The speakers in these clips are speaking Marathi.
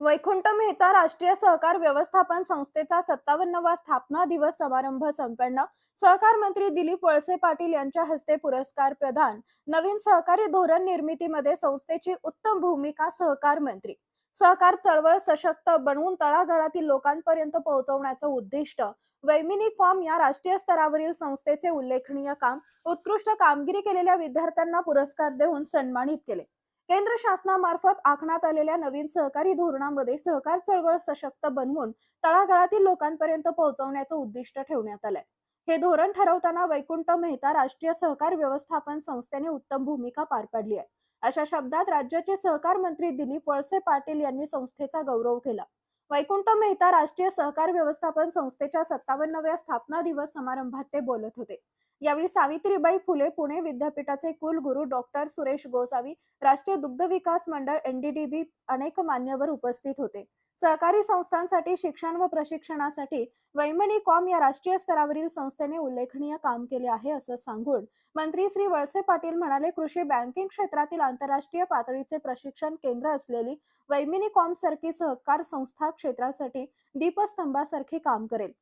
वैकुंठ मेहता राष्ट्रीय सहकार व्यवस्थापन संस्थेचा सत्तावन्नवा स्थापना दिवस समारंभ संपन्न. सहकार मंत्री दिलीप वळसे पाटील यांच्या हस्ते पुरस्कार प्रदान. नवीन सहकारी धोरण निर्मितीमध्ये संस्थेची उत्तम भूमिका सहकार मंत्री. सहकार चळवळ सशक्त बनवून तळागाळातील लोकांपर्यंत पोहोचवण्याचं उद्दिष्ट. वैमिनी कॉम या राष्ट्रीय स्तरावरील संस्थेचे उल्लेखनीय काम. उत्कृष्ट कामगिरी केलेल्या विद्यार्थ्यांना पुरस्कार देऊन सन्मानित केले. केंद्र शासनामार्फत आखण्यात आलेल्या नवीन सहकारी धोरणामध्ये सहकार चळवळ सशक्त बनवून तळागाळातील लोकांपर्यंत पोहोचवण्याचं उद्दिष्ट ठेवण्यात आलंय. हे धोरण ठरवताना वैकुंठ मेहता राष्ट्रीय सहकार व्यवस्थापन संस्थेने उत्तम भूमिका पार पाडली आहे. अशा शब्दात राज्याचे सहकार मंत्री दिलीप वळसे पाटील यांनी संस्थेचा गौरव केला. वैकुंठ मेहता राष्ट्रीय सहकार व्यवस्थापन संस्थेच्या सत्तावन्नव्या स्थापना दिवस समारंभात ते बोलत होते. यावेळी सावित्रीबाई फुले पुणे विद्यापीठाचे कुलगुरू डॉक्टर सुरेश गोसावी राष्ट्रीय दुग्ध विकास मंडळ एनडीडीबी अनेक मान्यवर उपस्थित होते. सहकारी संस्थांसाठी शिक्षण व प्रशिक्षणासाठी वैमनी कॉम या राष्ट्रीय स्तरावरील संस्थेने उल्लेखनीय काम केले आहे असं सांगून मंत्री श्री वळसे पाटील म्हणाले कृषी बँकिंग क्षेत्रातील आंतरराष्ट्रीय पातळीचे प्रशिक्षण केंद्र असलेली वैमिनी कॉम सारखी सहकार संस्था क्षेत्रासाठी दीपस्तंभासारखे काम करेल.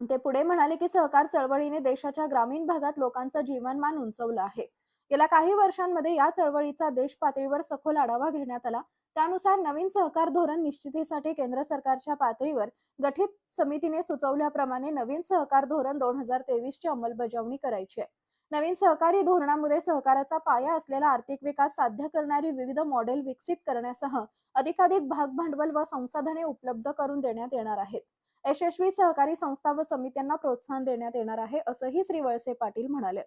ते पुढे म्हणाले की सहकार चळवळीने देशाच्या ग्रामीण भागात लोकांचं जीवनमान उंचवलं आहे. गेल्या काही वर्षांमध्ये या चळवळीचा देश पातळीवर सखोल आढावा घेण्यात आला. त्यानुसार नवीन सहकार धोरण निश्चितीसाठी केंद्र सरकारच्या पातळीवर गठीत समितीने सुचवल्याप्रमाणे नवीन सहकार धोरण दोन हजार तेवीस ची अंमलबजावणी करायची आहे. नवीन सहकारी धोरणामध्ये सहकाराचा पाया असलेला आर्थिक विकास साध्य करणारी विविध मॉडेल विकसित करण्यासह अधिकाधिक भाग भांडवल व संसाधने उपलब्ध करून देण्यात येणार आहेत. यशस्वी सहकारी संस्था व समित्यांना प्रोत्साहन देण्यात येणार आहे असंही श्री वळसे पाटील म्हणाले.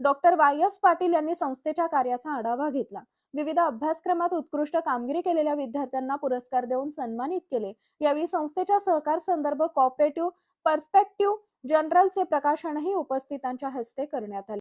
डॉक्टर वाय एस पाटील यांनी संस्थेच्या कार्याचा आढावा घेतला. विविध अभ्यासक्रमात उत्कृष्ट कामगिरी केलेल्या विद्यार्थ्यांना पुरस्कार देऊन सन्मानित केले. यावेळी संस्थेच्या सहकार संदर्भ कॉपरेटिव्ह पर्स्पेक्टिव्ह जनरलचे प्रकाशनही उपस्थितांच्या हस्ते करण्यात आले.